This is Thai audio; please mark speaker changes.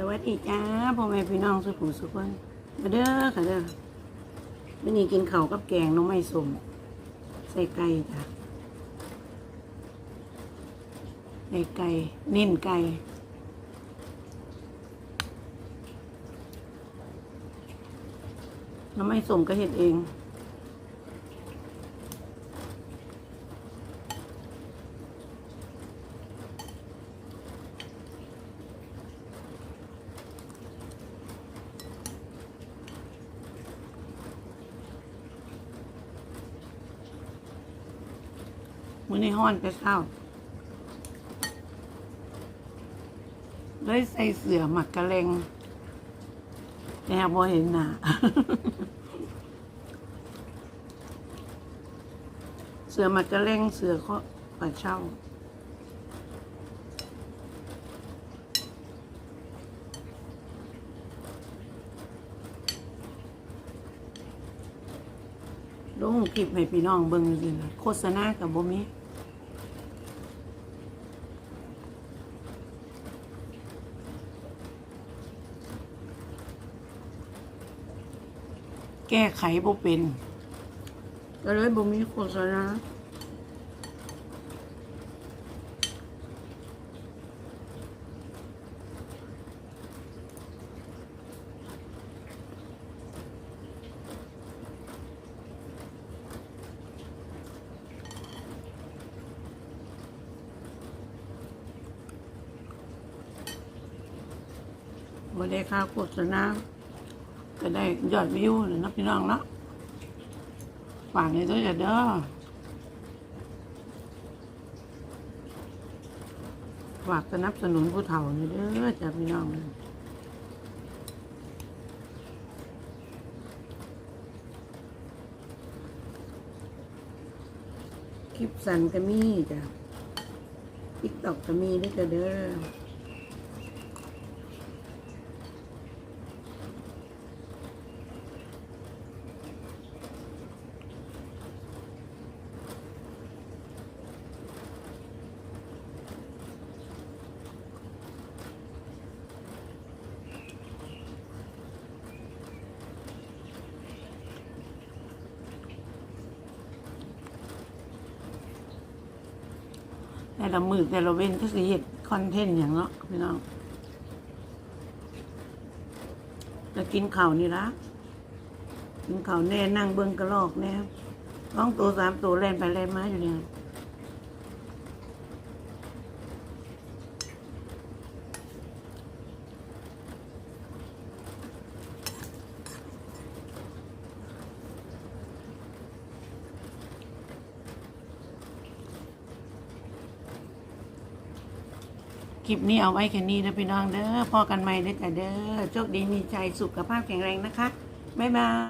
Speaker 1: สวัสดีจ้าพ่อแม่พี่น้องสุขุมสุขคนมาเด้อค่ะเด้อวันนี้กินข้าวกับแกงน้องไม้สมใส่ไก่จ้ะใส่ไก่เน้นไก่น้องไม้สมก็เห็ดเอง มือนี้ฮ้อนแต่เช้าเลยใส่เสือหมักกะเลงแต่บ่เห็นหน้าเสือหมักกะเลงเสือเขาปลาเช่าลงคลิปให้พี่น้องเบิ่งอๆล่ะโฆษณากับบ่มี แก้ไขบ่เป็นก็เลยบ่มีโฆษณาบ่ได้ค่าโฆษณา ก็ได้ยอดวิวเลยนะพี่น้องเนาะฝากให้ด้วยจ้ะเด้อฝากสนับสนุนผู้เฒ่านี่เด้อจ้ะพี่น้องคลิปสั้นก็มีจ้ะติ๊กตอกก็มีด้วยจ้ะเด้อ แต่ละมือแต่ละเว้นก็สิเห็ดคอนเทนต์อย่างเนาะพี่น้องจะกินข่าวนี่ละกินข่าวแน่นั่งเบิ้งกระลอกแน่ท้องตัวสามตัวแล่นไปแล่นมาอยู่เนี่ย คลิปนี้เอาไว้แค่นี้นะพี่น้องเด้อพอกันใหม่เด้อจ้ะเด้อโชคดีมีใจสุขภาพแข็งแรงนะคะ บ๊ายบาย